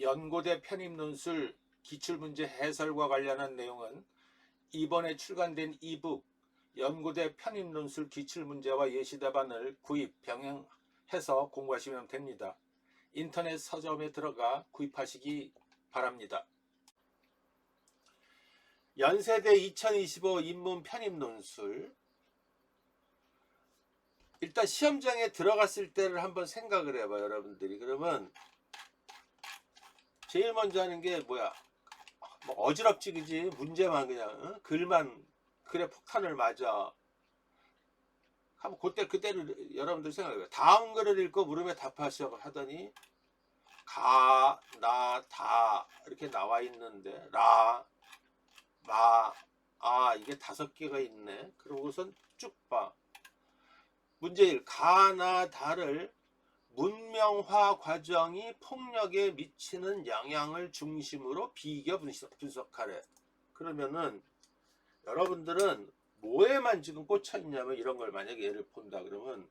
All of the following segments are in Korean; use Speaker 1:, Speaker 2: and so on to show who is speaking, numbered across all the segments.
Speaker 1: 연고대 편입논술 기출문제 해설과 관련한 내용은 이번에 출간된 이북 연고대 편입논술 기출문제와 예시답안을 구입, 병행해서 공부하시면 됩니다. 인터넷 서점에 들어가 구입하시기 바랍니다. 연세대 2025 인문 편입논술 일단 시험장에 들어갔을 때를 한번 생각을 해봐요 여러분들이 그러면 제일 먼저 하는 게 뭐야? 뭐 어지럽지 그지? 문제만 그냥 어? 글만 글에 폭탄을 맞아. 하면 그때 그때를 여러분들 생각해요. 다음 글을 읽고 물음에 답하시라고 하더니 가, 나, 다 이렇게 나와 있는데 라, 마, 아 이게 다섯 개가 있네. 그러고선 쭉 봐. 문제 1. 가 나 다를 문명화 과정이 폭력에 미치는 영향을 중심으로 비교 분석, 분석하래. 그러면은 여러분들은 뭐에만 지금 꽂혀 있냐면 이런 걸 만약에 예를 본다 그러면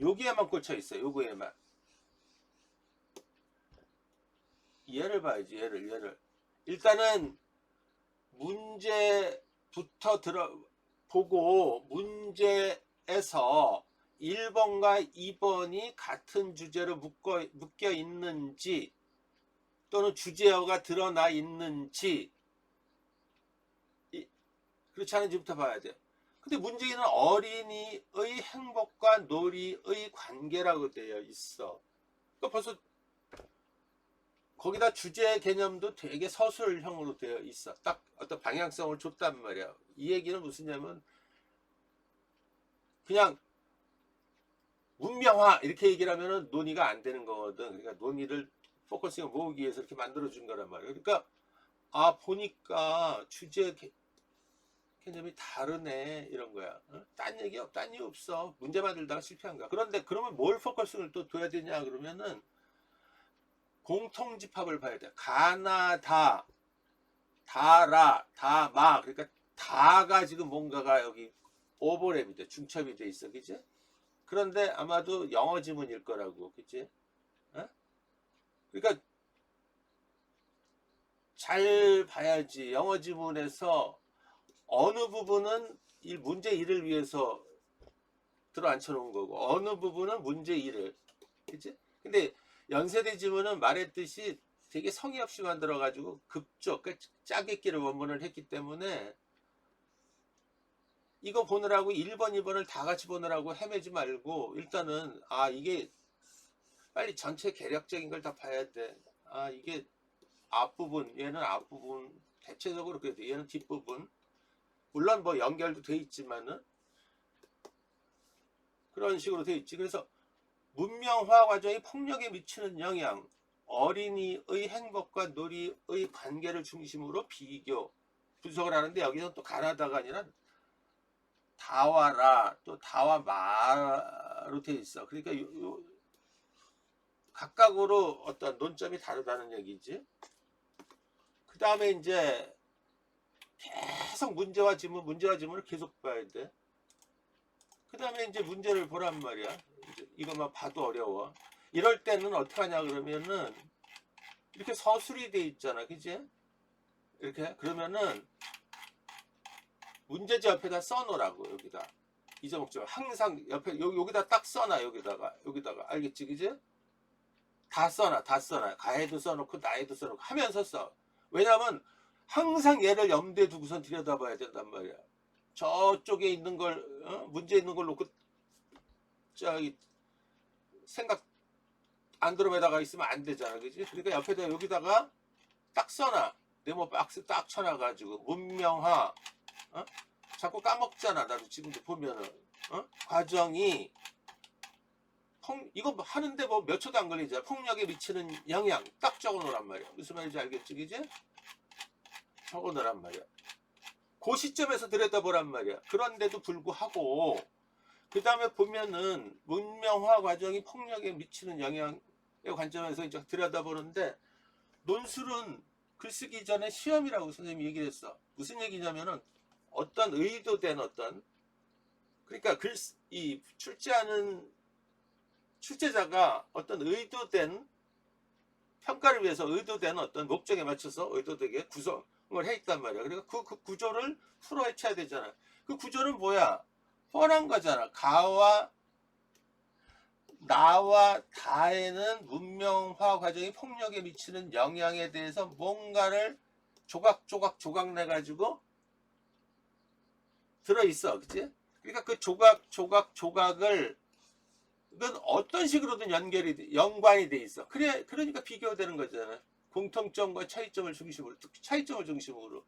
Speaker 1: 여기에만 꽂혀 있어요. 요거에만. 얘를 봐야지. 얘를 얘를. 일단은 문제부터 들어 보고 문제 에서 1번과 2번이 같은 주제로 묶어, 묶여 있는지 또는 주제어가 드러나 있는지 이- 그렇지 않은지부터 봐야 돼요. 근데 문제는 어린이의 행복과 놀이의 관계라고 되어 있어. 그러니까 벌써 거기다 주제 개념도 되게 서술형으로 되어 있어. 딱 어떤 방향성을 줬단 말이야. 이 얘기는 무슨냐면 그냥 문명화 이렇게 얘기를 하면은 논의가 안 되는 거거든. 그러니까 논의를 포커싱을 모으기 위해서 이렇게 만들어 준 거란 말이에요. 그러니까 아 보니까 주제 개, 개념이 다르네 이런 거야. 어? 딴 얘기 없, 딴 이유 없어. 문제 만들다가 실패한 거야. 그런데 그러면 뭘 포커싱을 또 둬야 되냐 그러면은 공통 집합을 봐야 돼. 가나다, 다라, 다마. 그러니까 다가 지금 뭔가가 여기 오버랩이 돼. 중첩이 돼 있어. 그지? 그런데 아마도 영어 지문일 거라고. 그지? 어? 그러니까 잘 봐야지. 영어 지문에서 어느 부분은 이 문제 1을 위해서 들어 앉혀 놓은 거고 어느 부분은 문제 1을. 그지? 근데 연세대 지문은 말했듯이 되게 성의 없이 만들어 가지고 급조, 그러니까 짜깁기를 원본을 했기 때문에 이거 보느라고 1번, 2번을 다 같이 보느라고 헤매지 말고 일단은 아 이게 빨리 전체 개략적인 걸 다 봐야 돼. 아 이게 앞부분, 얘는 앞부분 대체적으로 그래도 얘는 뒷부분. 물론 뭐 연결도 돼 있지만은 그런 식으로 돼 있지. 그래서 문명화 과정이 폭력에 미치는 영향, 어린이의 행복과 놀이의 관계를 중심으로 비교 분석을 하는데 여기서 또 가나다가 아니라 다와라 또 다와 마로 돼 있어. 그러니까 요, 요 각각으로 어떤 논점이 다르다는 얘기지. 그 다음에 이제 계속 문제와 지문, 문제와 지문을 계속 봐야 돼. 그 다음에 이제 문제를 보란 말이야. 이것만 봐도 어려워. 이럴 때는 어떻게 하냐 그러면은 이렇게 서술이 돼 있잖아. 그지? 이렇게 그러면은 문제지 옆에다 써놓으라고 여기다 잊어먹지 마. 항상 옆에 여기 여기다 딱 써놔 여기다가 여기다가 알겠지 그지? 다 써놔 다 써놔 가해도 써놓고 나해도 써놓고 하면서 써. 왜냐면 항상 얘를 염두에 두고선 들여다봐야 된단 말이야. 저쪽에 있는 걸 어? 문제 있는 걸 놓고 저기 생각 안드로메다가 있으면 안 되잖아, 그지? 그러니까 옆에다 여기다가 딱 써놔. 네모 박스 딱 쳐놔가지고 문명화 어? 자꾸 까먹잖아. 나도 지금도 보면은 어? 과정이 폭 이거 뭐 하는데 뭐 몇 초도 안 걸리잖아. 폭력에 미치는 영향 딱 적어놓으란 말이야. 무슨 말인지 알겠지, 그지? 적어놓으란 말이야. 그 시점에서 들여다보란 말이야. 그런데도 불구하고 그 다음에 보면은 문명화 과정이 폭력에 미치는 영향의 관점에서 이제 들여다보는데 논술은 글쓰기 전에 시험이라고 선생님이 얘기를 했어. 무슨 얘기냐면은 어떤 의도된 어떤 그러니까 글 이 출제하는 출제자가 어떤 의도된 평가를 위해서 의도된 어떤 목적에 맞춰서 의도되게 구성을 해 있단 말이야. 그러니까 그, 그 구조를 풀어 헤쳐야 되잖아. 그 구조는 뭐야? 뻔한 거잖아. 가와 나와 다에는 문명화 과정이 폭력에 미치는 영향에 대해서 뭔가를 조각조각 조각 내 가지고 들어 있어, 그치? 그러니까 그 조각 조각 조각을 이건 어떤 식으로든 연결이 돼- 연관이 돼 있어. 그래 그러니까 비교되는 거잖아. 공통점과 차이점을 중심으로 차이점을 중심으로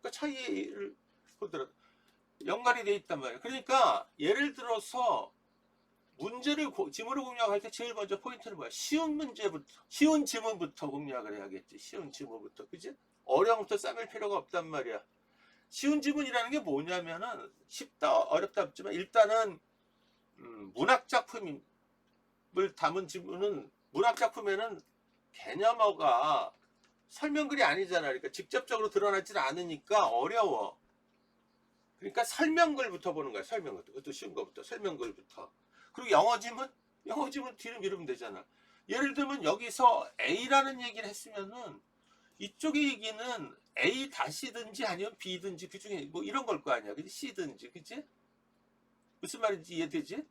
Speaker 1: 그러니까 차이를 보더라 연관이 돼 있단 말이야. 그러니까 예를 들어서 문제를 고- 지문을 공략할 때 제일 먼저 포인트는 뭐야? 쉬운 문제부터 쉬운 지문부터 공략을 해야겠지. 쉬운 지문부터 그지? 어려운 것부터 싸맬 필요가 없단 말이야. 쉬운 지문이라는 게 뭐냐면은 쉽다 어렵다 없지만 일단은 음, 문학 작품을 담은 지문은 문학 작품에는 개념어가 설명글이 아니잖아. 그러니까 직접적으로 드러나질 않으니까 어려워. 그러니까 설명글부터 보는 거야. 설명글. 그것도 쉬운 거부터. 설명글부터. 그리고 영어 지문? 영어 지문 뒤를 미루면 되잖아. 예를 들면 여기서 A라는 얘기를 했으면은 이쪽의 얘기는 A 다시든지 아니면 B든지 그 중에 뭐 이런 걸 거 아니야. 그지? C든지. 그지? 무슨 말인지 이해되지?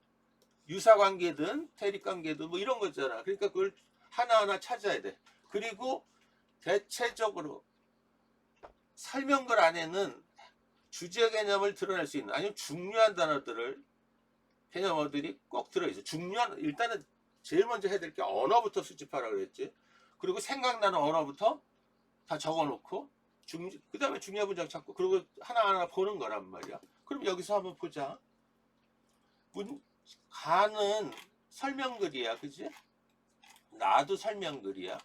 Speaker 1: 유사 관계든 대립 관계든 뭐 이런 거잖아. 그러니까 그걸 하나하나 찾아야 돼. 그리고 대체적으로 설명글 안에는 주제 개념을 드러낼 수 있는 아니면 중요한 단어들을 개념어들이 꼭 들어있어. 중요한 일단은 제일 먼저 해야 될 게 언어부터 수집하라 그랬지. 그리고 생각나는 언어부터 다 적어놓고 중 그 다음에 중요한 문장 찾고 그리고 하나하나 보는 거란 말이야. 그럼 여기서 한번 보자. 문 가는 설명글이야, 그지? 나도 설명글이야.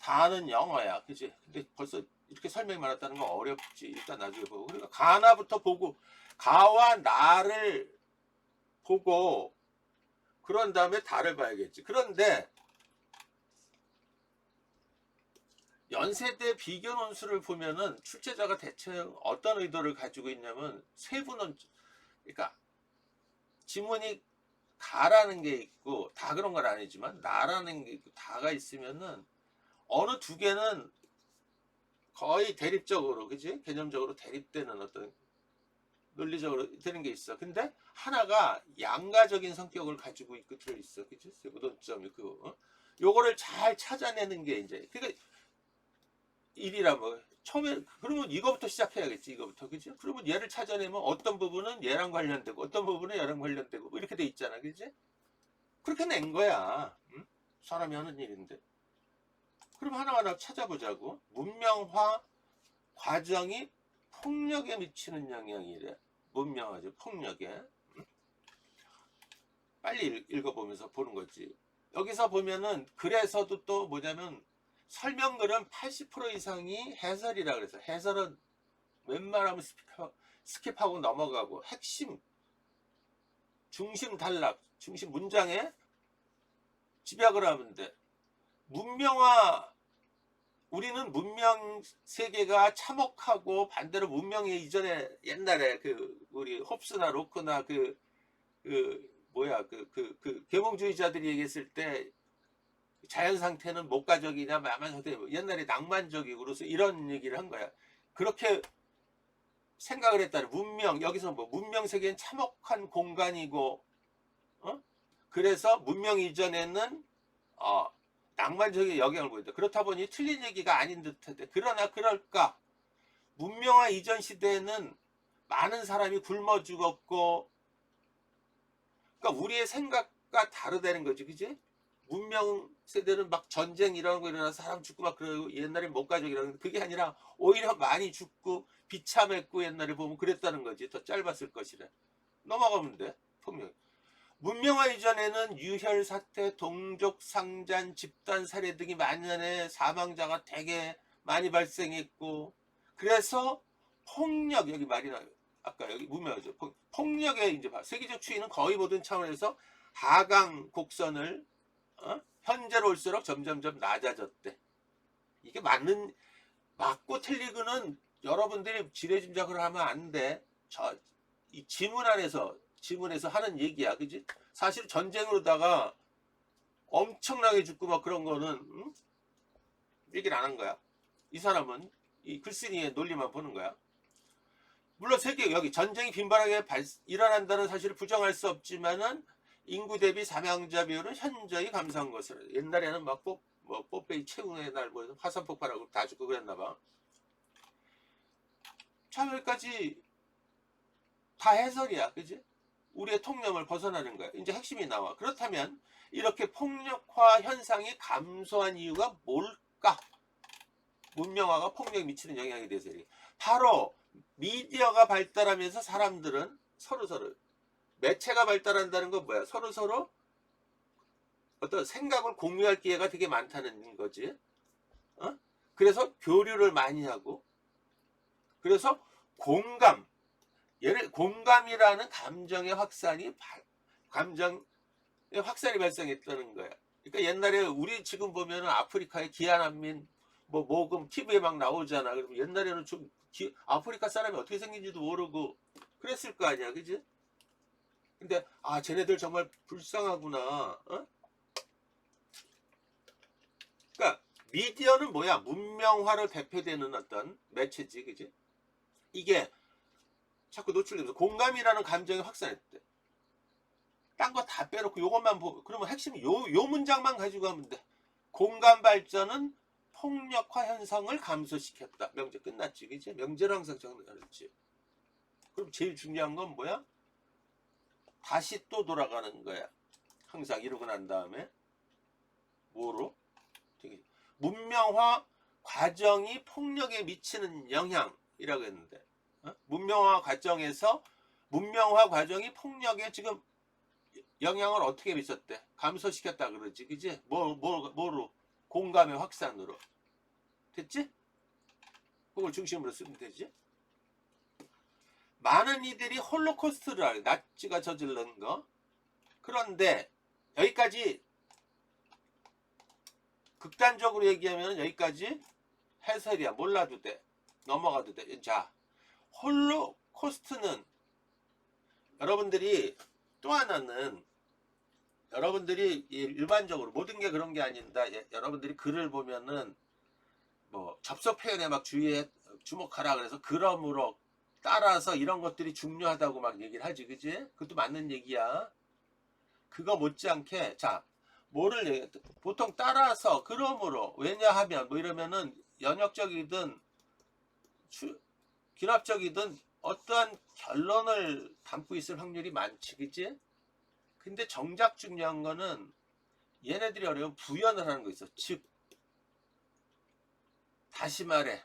Speaker 1: 다는 영어야, 그지? 근데 벌써 이렇게 설명이 많았다는 건 어렵지. 일단 나중에 보고. 그러니까 가나부터 보고 가와 나를 보고 그런 다음에 다를 봐야겠지. 그런데 연세대 비교 논술을 보면은 출제자가 대체 어떤 의도를 가지고 있냐면 세부는 그러니까 지문이 가라는 게 있고 다 그런 건 아니지만 나라는 게 있고 다가 있으면은 어느 두 개는 거의 대립적으로 그지 개념적으로 대립되는 어떤 논리적으로 되는 게 있어. 근데 하나가 양가적인 성격을 가지고 있고 들어 있어. 그지? 무동점이 그 어? 요거를 잘 찾아내는 게 이제 그러니까 일이라 뭐 처음에 그러면 이거부터 시작해야겠지 이거부터 그지? 그러면 얘를 찾아내면 어떤 부분은 얘랑 관련되고 어떤 부분은 얘랑 관련되고 뭐 이렇게 돼 있잖아, 그지? 그렇게 낸 거야. 응? 사람이 하는 일인데. 그럼 하나하나 찾아보자고. 문명화 과정이 폭력에 미치는 영향이래. 문명화죠, 폭력에. 응? 빨리 읽- 읽어보면서 보는 거지. 여기서 보면은 그래서도 또 뭐냐면 설명글은 80% 이상이 해설이라 그래서 해설은 웬만하면 스킵하- 스킵하고 넘어가고 핵심 중심 단락 중심 문장에 집약을 하면 돼. 문명화 우리는 문명 세계가 참혹하고 반대로 문명의 이전에 옛날에 그 우리 홉스나 로크나 그, 그 뭐야 그 그 그 계몽주의자들이 얘기했을 때 자연 상태는 목가적이냐 마만 상태 옛날에 낭만적이고 그래서 이런 얘기를 한 거야. 그렇게 생각을 했다는 문명 여기서 뭐 문명 세계는 참혹한 공간이고 어? 그래서 문명 이전에는 어 낭만적인 영향을 보인다. 그렇다 보니 틀린 얘기가 아닌 듯한데 그러나 그럴까? 문명화 이전 시대에는 많은 사람이 굶어 죽었고 그러니까 우리의 생각과 다르다는 거지, 그지? 문명 세대는 막 전쟁 이런 거 일어나서 사람 죽고 막 그러고 옛날에 목가족 이라는 그게 아니라 오히려 많이 죽고 비참했고 옛날에 보면 그랬다는 거지. 더 짧았을 것이래. 넘어가면 돼 폭력 문명화 이전에는 유혈 사태 동족 상잔 집단 살해 등이 만연해 사망자가 되게 많이 발생했고 그래서 폭력 여기 말이 나요. 아까 여기 문명화죠. 폭- 폭력의 이제 봐. 세계적 추이는 거의 모든 차원에서 하강 곡선을 어? 현재로 올수록 점점점 낮아졌대. 이게 맞는 맞고 틀리고는 여러분들이 지레짐작을 하면 안 돼. 저 이 지문 안에서 지문에서 하는 얘기야, 그지? 사실 전쟁으로다가 엄청나게 죽고 막 그런 거는 응? 얘기를 안 한 거야. 이 사람은 이 글쓴이의 논리만 보는 거야. 물론 세계 여기 전쟁이 빈번하게 발- 일어난다는 사실을 부정할 수 없지만은 인구 대비 사망자 비율은 현저히 감소한 것으로 옛날에는 막 뽀, 뭐 뽀빼이 최후의 날 뭐 화산 폭발하고 다 죽고 그랬나 봐. 참 여기까지 다 해설이야, 그지? 우리의 통념을 벗어나는 거야. 이제 핵심이 나와. 그렇다면 이렇게 폭력화 현상이 감소한 이유가 뭘까? 문명화가 폭력에 미치는 영향에 대해서 얘기해. 바로 미디어가 발달하면서 사람들은 서로 서로 매체가 발달한다는 건 뭐야? 서로 서로 어떤 생각을 공유할 기회가 되게 많다는 거지. 어? 그래서 교류를 많이 하고 그래서 공감 예를 공감이라는 감정의 확산이 발- 감정의 확산이 발생했다는 거야. 그러니까 옛날에 우리 지금 보면은 아프리카의 기아난민 뭐 모금 TV에 막 나오잖아. 그러면 옛날에는 좀 기- 아프리카 사람이 어떻게 생긴지도 모르고 그랬을 거 아니야, 그지? 근데 아 쟤네들 정말 불쌍하구나. 어? 그러니까 미디어는 뭐야? 문명화를 대표되는 어떤 매체지, 그지? 이게 자꾸 노출되면서 공감이라는 감정이 확산했대. 딴 거 다 빼놓고 요것만 보고 그러면 핵심 요, 요 문장만 가지고 가면 돼. 공감 발전은 폭력화 현상을 감소시켰다. 명제 끝났지, 그지? 명제를 항상 정리하지. 그럼 제일 중요한 건 뭐야? 다시 또 돌아가는 거야. 항상 이러고 난 다음에 뭐로? 되게 문명화 과정이 폭력에 미치는 영향이라고 했는데 어? 문명화 과정에서 문명화 과정이 폭력에 지금 영향을 어떻게 미쳤대? 감소시켰다 그러지, 그지? 뭐, 뭐, 뭐로? 공감의 확산으로. 됐지? 그걸 중심으로 쓰면 되지? 많은 이들이 홀로코스트를. 나치가 저질른 거. 그런데 여기까지 극단적으로 얘기하면 여기까지 해설이야. 몰라도 돼. 넘어가도 돼. 자, 홀로코스트는 여러분들이 또 하나는 여러분들이 이 일반적으로 모든 게 그런 게 아닌다. 예, 여러분들이 글을 보면은 뭐 접속 표현에 막 주의해 주목하라 그래서 그러므로 따라서 이런 것들이 중요하다고 막 얘기를 하지, 그지? 그것도 맞는 얘기야. 그거 못지않게 자 뭐를 얘기 보통 따라서 그러므로 왜냐하면 뭐 이러면은 연역적이든 추, 기납적이든 어떠한 결론을 담고 있을 확률이 많지, 그지? 근데 정작 중요한 거는 얘네들이 어려운 부연을 하는 거 있어. 즉 다시 말해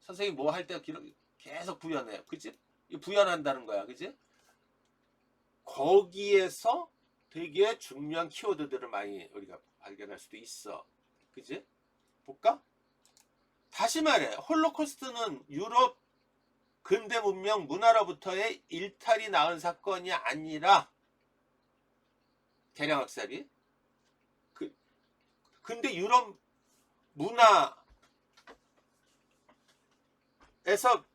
Speaker 1: 선생님 뭐 할 때 계속 부연해요. 이 부연한다는 거야. 그지? 거기에서 되게 중요한 키워드들을 많이 우리가 발견할 수도 있어. 그지? 볼까? 다시 말해. 홀로코스트는 유럽 근대 문명 문화로부터의 일탈이 낳은 사건이 아니라 대량 학살이 그 근데 유럽 문화에서 이-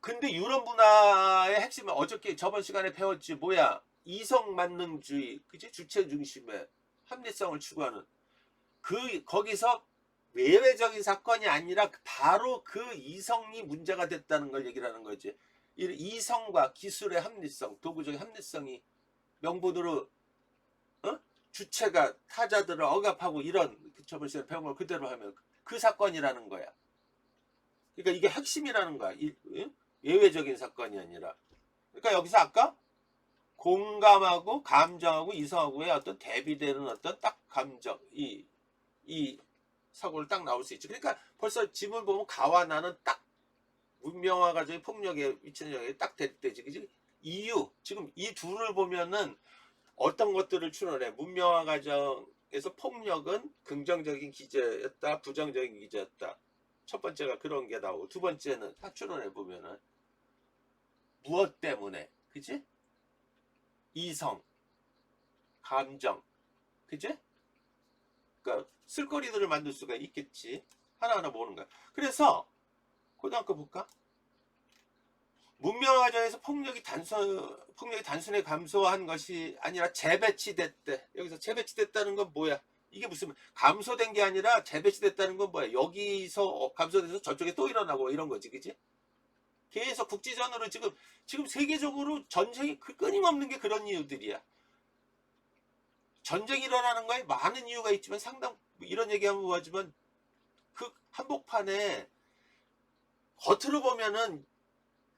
Speaker 1: 근데 유럽 문화의 핵심은 어저께 저번 시간에 배웠지 뭐야 이성 만능주의 그지 주체 중심의 합리성을 추구하는. 그 거기서 외외적인 사건이 아니라 바로 그 이성이 문제가 됐다는 걸 얘기를 하는 거지. 이 이성과 기술의 합리성 도구적인 합리성이 명분으로 어? 주체가 타자들을 억압하고 이런 그 저번 시간에 배운 걸 그대로 하면 그 사건이라는 거야 그러니까 이게 핵심이라는 거야? 예외적인 사건이 아니라 그러니까 여기서 아까 공감하고 감정하고 이성하고의 어떤 대비되는 어떤 딱 감정 이 이 사고를 딱 나올 수 있죠. 그러니까 벌써 지문 보면 가와 나는 딱 문명화 과정의 폭력에 미치는 영향이 딱될 때지. 그지? 이유 지금 이 둘을 보면은 어떤 것들을 추론해 문명화 과정에서 폭력은 긍정적인 기제였다, 부정적인 기제였다. 첫 번째가 그런 게 나오고 두 번째는 다 추론해 보면은 무엇 때문에 그지? 이성, 감정, 그지? 그러니까 쓸거리들을 만들 수가 있겠지. 하나하나 모으는 거야. 그래서 고등학교 볼까? 문명화 과정에서 폭력이 단순 폭력이 단순히 감소한 것이 아니라 재배치됐대. 여기서 재배치됐다는 건 뭐야? 이게 무슨 감소된 게 아니라 재배치 됐다는 건 뭐야? 여기서 어, 감소돼서 저쪽에 또 일어나고 이런 거지, 그지? 계속 국지전으로 지금 지금 세계적으로 전쟁이 그 끊임없는 게 그런 이유들이야. 전쟁이 일어나는 거에 많은 이유가 있지만 상당 이런 얘기하면 뭐하지만 그 한복판에 겉으로 보면은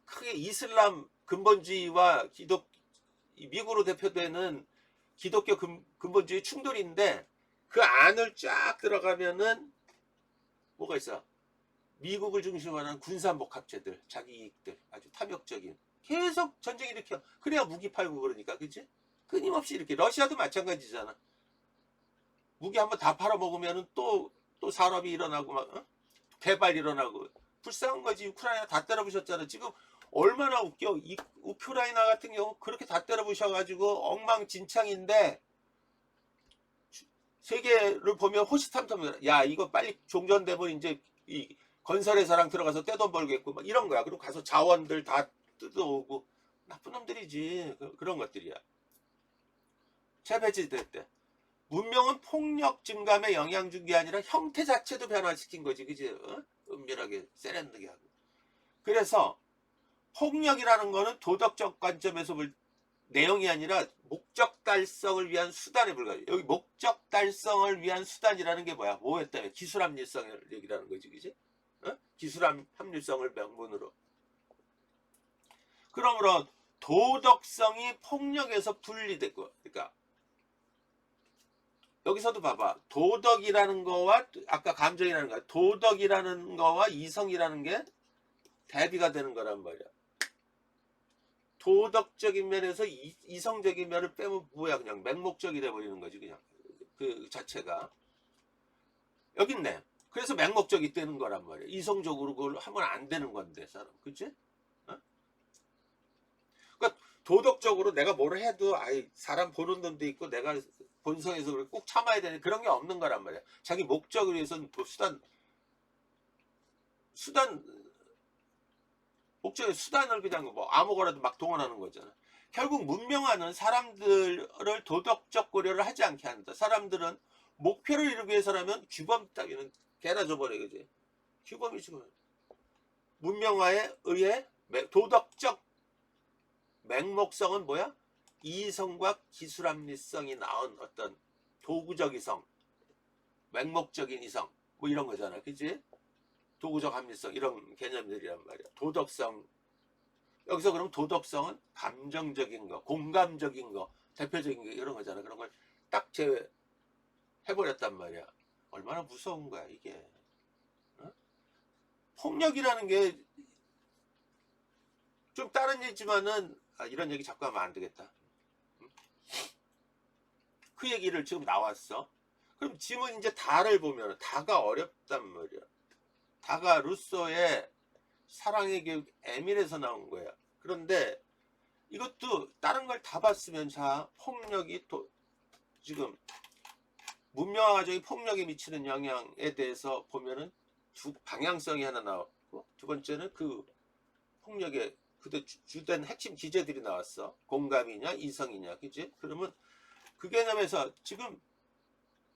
Speaker 1: 크게 이슬람 근본주의와 기독 이 미국으로 대표되는 기독교 근, 근본주의 충돌인데 그 안을 쫙 들어가면은 뭐가 있어? 미국을 중심으로 하는 군사복합체들, 자기 이익들, 아주 탐욕적인 계속 전쟁 일으켜. 그래야 무기 팔고 그러니까, 그치? 끊임없이 이렇게 러시아도 마찬가지잖아. 무기 한번 다 팔아먹으면은 또, 또 산업이 일어나고 막, 어? 개발 일어나고. 불쌍한 거지. 우크라이나 다 때려부셨잖아. 지금 얼마나 웃겨. 이 우크라이나 같은 경우 그렇게 다 때려부셔가지고 엉망진창인데 세계를 보면 호시탐탐 야 이거 빨리 종전되면 이제 이 건설회사랑 들어가서 떼돈 벌겠고 막 이런 거야. 그리고 가서 자원들 다 뜯어오고 나쁜 놈들이지. 그, 런 것들이야. 재배치될 때 문명은 폭력 증감에 영향 준 게 아니라 형태 자체도 변화시킨 거지, 그지? 어? 은밀하게 세련되게 하고. 그래서 폭력이라는 거는 도덕적 관점에서 볼 내용이 아니라 목적 달성을 위한 수단에 불과해. 여기 목적 달성을 위한 수단이라는 게 뭐야? 뭐였다며? 기술 합리성을 얘기라는 거지, 그지? 어? 기술 합- 합리성을 명분으로. 그러므로 도덕성이 폭력에서 분리됐고, 그러니까 여기서도 봐봐. 도덕이라는 거와 아까 감정이라는 거, 도덕이라는 거와 이성이라는 게 대비가 되는 거란 말이야. 도덕적인 면에서 이, 이성적인 면을 빼면 뭐야 그냥 맹목적이 돼버리는 거지 그냥 그 자체가 여기 있네. 그래서 맹목적이 되는 거란 말이야. 이성적으로 그걸 하면 안 되는 건데 사람, 그치? 어? 그러니까 도덕적으로 내가 뭘 해도 아이 사람 보는 눈도 있고 내가 본성에서 그래 꼭 참아야 되는 그런 게 없는 거란 말이야. 자기 목적을 위해서는 뭐 수단 수단 목적의 수단을 그냥 뭐 아무거나도 막 동원하는 거잖아. 결국 문명화는 사람들을 도덕적 고려를 하지 않게 한다. 사람들은 목표를 이루기 위해서라면 규범 따위는 개나 줘버려 그지. 규범이 지금 문명화에 의해 매- 도덕적 맹목성은 뭐야? 이성과 기술 합리성이 나온 어떤 도구적 이성, 맹목적인 이성, 뭐 이런 거잖아, 그지? 도구적 합리성 이런 개념들이란 말이야. 도덕성 여기서 그럼 도덕성은 감정적인 거, 공감적인 거, 대표적인 거 이런 거잖아. 그런 걸 딱 제외 해버렸단 말이야. 얼마나 무서운 거야 이게. 어? 폭력이라는 게 좀 다른 얘기지만은 아, 이런 얘기 자꾸 하면 안 되겠다. 응? 그 얘기를 지금 나왔어. 그럼 지금 이제 다를 보면 다가 어렵단 말이야. 다가 루소의 사랑의 교육 에밀에서 나온 거야. 그런데 이것도 다른 걸 다 봤으면 자 폭력이 또 지금 문명화 과정이 폭력에 미치는 영향에 대해서 보면은 두 방향성이 하나 나왔고 두 번째는 그 폭력의 그때 주- 주된 핵심 기제들이 나왔어. 공감이냐 이성이냐 그지? 그러면 그 개념에서 지금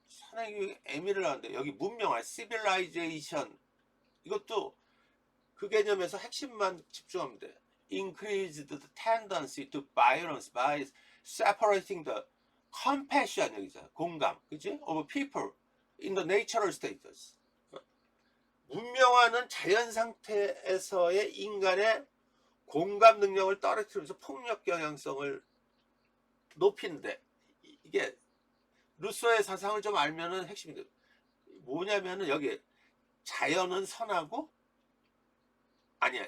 Speaker 1: 사랑의 교육 에밀을 나왔는데 여기 문명화 시빌라이제이션 이것도 그 개념에서 핵심만 집중하면 돼. Increased the tendency to violence by separating the compassion 여기잖아. 공감, 그지? Of people in the natural status. 어? 문명화는 자연 상태에서의 인간의 공감 능력을 떨어뜨리면서 폭력 경향성을 높인데 이- 이게 루소의 사상을 좀 알면은 핵심이 돼. 뭐냐면은 여기 자연은 선하고 아니야.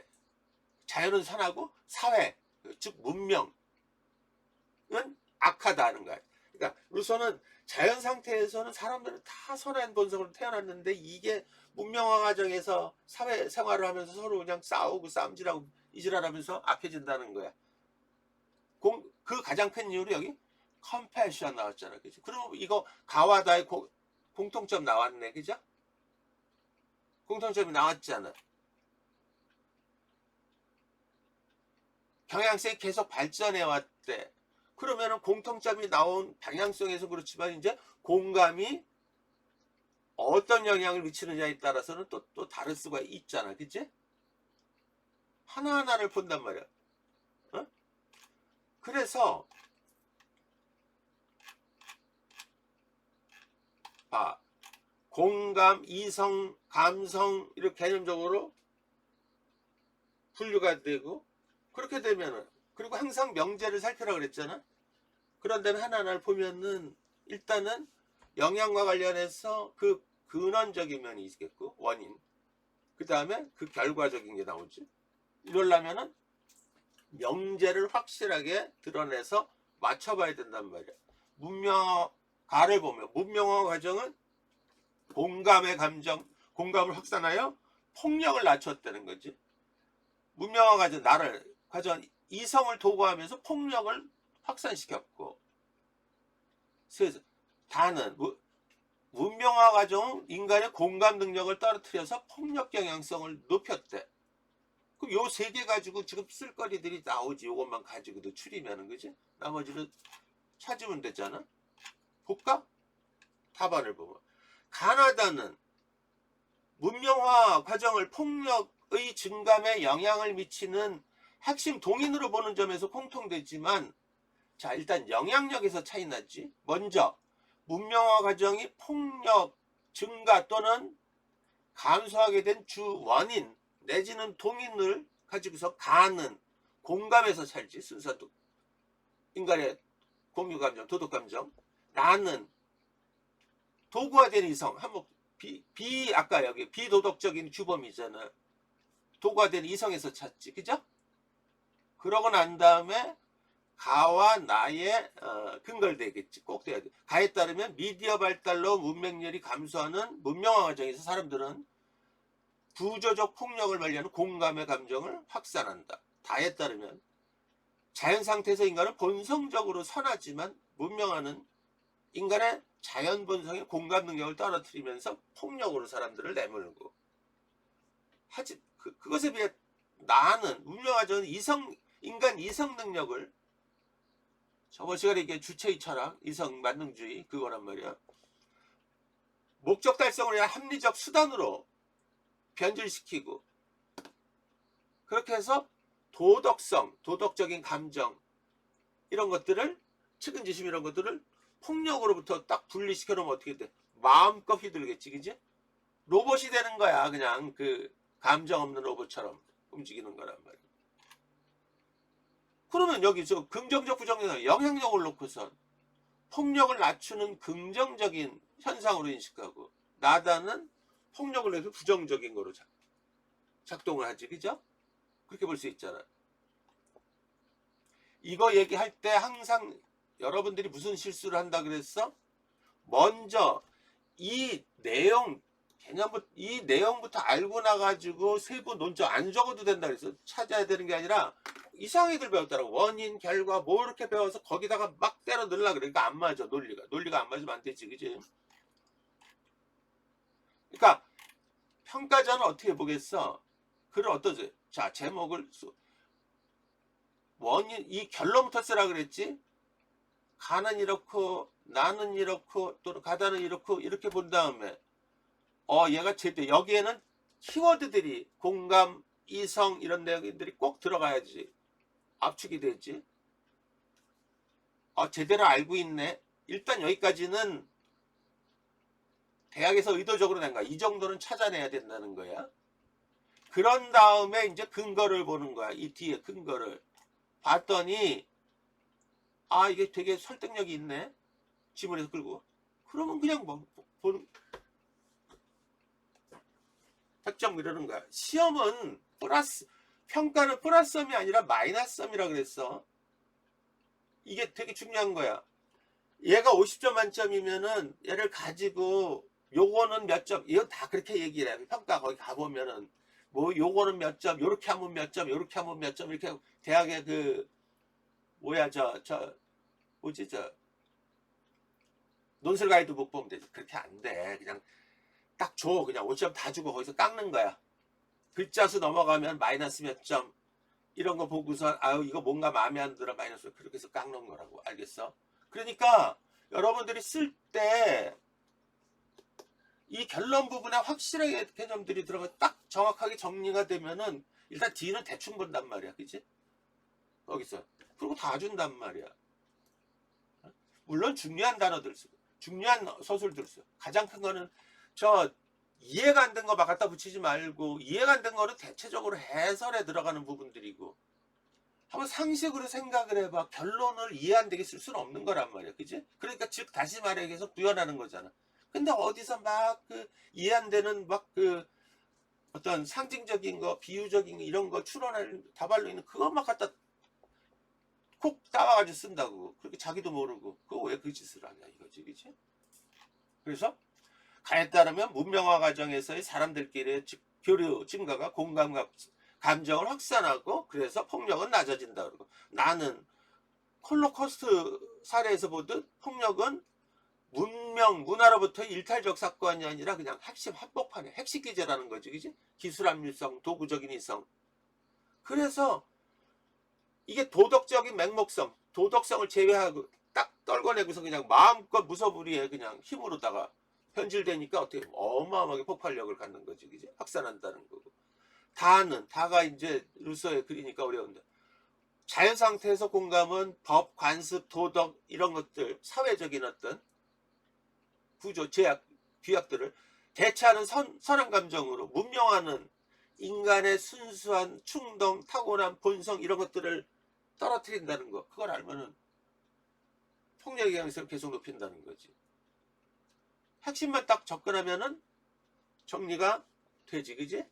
Speaker 1: 자연은 선하고 사회 즉 문명은 악하다는 거야. 그러니까 루소는 자연 상태에서는 사람들은 다 선한 본성으로 태어났는데 이게 문명화 과정에서 사회 생활을 하면서 서로 그냥 싸우고 싸움질하고 이질하면서 악해진다는 거야. 공, 그 가장 큰 이유로 여기 컴패션 나왔잖아. 그죠? 그럼 이거 가와다의 고- 공통점 나왔네. 그죠? 공통점이 나왔잖아. 경향성이 계속 발전해 왔대. 그러면은 공통점이 나온 방향성에서 그렇지만 이제 공감이 어떤 영향을 미치느냐에 따라서는 또, 또 다를 수가 있잖아. 그치? 하나하나를 본단 말이야. 어? 그래서, 봐. 공감, 이성, 감성, 이렇게 개념적으로 분류가 되고, 그렇게 되면은, 그리고 항상 명제를 살피라 그랬잖아? 그런 데는 하나하나를 보면은, 일단은 영양과 관련해서 그 근원적인 면이 있겠고 원인. 그 다음에 그 결과적인 게 나오지. 이러려면은 명제를 확실하게 드러내서 맞춰봐야 된단 말이야. 문명가를 보면 문명화 과정은 공감의 감정 공감을 확산하여 폭력을 낮췄다는 거지 문명화 과정 나를 과정 이성을 도구하면서 폭력을 확산시켰고 다는 무- 문명화 과정은 인간의 공감 능력을 떨어뜨려서 폭력 경향성을 높였대. 그럼 요 세 개 가지고 지금 쓸거리들이 나오지. 요것만 가지고도 추리면은 그지? 나머지는 찾으면 되잖아. 볼까? 답안을 보면 가나다는 문명화 과정을 폭력의 증감에 영향을 미치는 핵심 동인으로 보는 점에서 공통되지만 자 일단 영향력에서 차이 났지. 먼저 문명화 과정이 폭력 증가 또는 감소하게 된 주 원인 내지는 동인을 가지고서 가는 공감에서 살지 순서도 인간의 공유 감정, 도덕 감정 나는 도구화된 이성 한번 비, 비 아까 여기 비도덕적인 주범이잖아 도구화된 이성에서 찾지 그죠? 그러고 난 다음에 가와 나의 어, 근거되겠지 꼭 돼야 돼. 가에 따르면 미디어 발달로 문명열이 감소하는 문명화 과정에서 사람들은 구조적 폭력을 관리하는 공감의 감정을 확산한다. 다에 따르면 자연 상태에서 인간은 본성적으로 선하지만 문명화는 인간의 자연 본성의 공감 능력을 떨어뜨리면서 폭력으로 사람들을 내몰고 하지 그, 그것에 비해 나는 문명화적은 이성 인간 이성 능력을 저번 시간에 얘기한 주체의 철학, 이성 만능주의 그거란 말이야. 목적 달성을 위한 합리적 수단으로 변질시키고 그렇게 해서 도덕성, 도덕적인 감정 이런 것들을 측은지심 이런 것들을 폭력으로부터 딱 분리시켜 놓으면 어떻게 돼? 마음껏 휘둘겠지, 그지? 로봇이 되는 거야, 그냥 그 감정 없는 로봇처럼 움직이는 거란 말이야. 그러면 여기 저 긍정적 부정적 영향력을 놓고선 폭력을 낮추는 긍정적인 현상으로 인식하고 나다는 폭력을 내서 부정적인 거로 작, 작동을 하지 그죠? 그렇게 볼 수 있잖아 이거 얘기할 때 항상 여러분들이 무슨 실수를 한다 그랬어? 먼저 이 내용 개념부터 이 내용부터 알고 나가지고 세부 논점 안 적어도 된다 그래서 찾아야 되는 게 아니라 이상하게들 배웠더라고. 원인 결과 뭐 이렇게 배워서 거기다가 막 때려 넣으려 그러니까 안 맞아 논리가. 논리가 안 맞으면 안 되지 그지? 그러니까 평가자는 어떻게 보겠어? 글을 어떠지 자 제목을 수- 원인 이 결론부터 쓰라 그랬지 가는 이렇고 나는 이렇고 또 가다는 이렇고 이렇게 본 다음에 어 얘가 제때 여기에는 키워드들이 공감 이성 이런 내용들이 꼭 들어가야지 압축이 되지. 어 제대로 알고 있네. 일단 여기까지는 대학에서 의도적으로 낸 거야. 이 정도는 찾아내야 된다는 거야. 그런 다음에 이제 근거를 보는 거야. 이 뒤에 근거를. 봤더니 아 이게 되게 설득력이 있네 지문에서 끌고 그러면 그냥 뭐 보는 학점 이러는 거야. 시험은 플러스 평가는 플러스점이 아니라 마이너스점이라 그랬어. 이게 되게 중요한 거야. 얘가 50점 만점이면은 얘를 가지고 요거는 몇 점, 이거 다 그렇게 얘기를 해. 평가 거기 가보면은 뭐 요거는 몇 점, 요렇게 하면 몇 점, 요렇게 하면 몇 점, 이렇게 대학의 그 뭐야 저 저 뭐지 저 논술 가이드북 보면 되지. 그렇게 안 돼. 그냥 딱 줘. 그냥 5점 다 주고 거기서 깎는 거야. 글자 수 넘어가면 마이너스 몇 점. 이런 거 보고서 아유 이거 뭔가 마음에 안 들어 마이너스 그렇게 해서 깎는 거라고 알겠어? 그러니까 여러분들이 쓸 때 이 결론 부분에 확실하게 개념들이 들어가 딱 정확하게 정리가 되면은 일단 뒤는 대충 본단 말이야, 그지? 거기서 그리고 다 준단 말이야. 물론 중요한 단어들 쓰고 중요한 서술들 쓰고. 가장 큰 거는 저 이해가 안 된 거막 갖다 붙이지 말고 이해가 안 된 거는 대체적으로 해설에 들어가는 부분들이고 한번 상식으로 생각을 해봐. 결론을 이해 안 되게 쓸 수는 없는 거란 말이야. 그지 그러니까 즉 다시 말해 계속 구현하는 거잖아. 근데 어디서 막 그 이해 안 되는 막 그 어떤 상징적인 거 비유적인 거 이런 거 추론할 다발로 있는 막 갖다 콕 따와가지고 쓴다고 그렇게 자기도 모르고. 그거 왜 그 짓을 하냐 이거지 그지 그래서 가에 따르면 문명화 과정에서의 사람들끼리의 즉- 교류 증가가 공감과 감정을 확산하고 그래서 폭력은 낮아진다 그러고. 나는 홀로코스트 사례에서 보듯 폭력은 문명 문화로부터 일탈적 사건이 아니라 그냥 핵심 한복판에 핵식 기제라는 거지 그지 기술 압류성 도구적인 이성. 그래서 이게 도덕적인 맹목성 도덕성을 제외하고 딱 떨궈내고서 그냥 마음껏 무서부리에 그냥 힘으로다가 현질되니까 어떻게 어마어마하게 폭발력을 갖는 거지, 그지? 확산한다는 거고. 다는 다가 이제 루소의 그리니까 어려운데 자연 상태에서 공감은 법, 관습, 도덕 이런 것들 사회적인 어떤 구조, 제약, 규약들을 대체하는 선, 선한 감정으로 문명하는 인간의 순수한 충동, 타고난 본성 이런 것들을 떨어뜨린다는 거. 그걸 알면은 폭력의 가능성을 계속 높인다는 거지. 핵심만 딱 접근하면은 정리가 되지, 그지?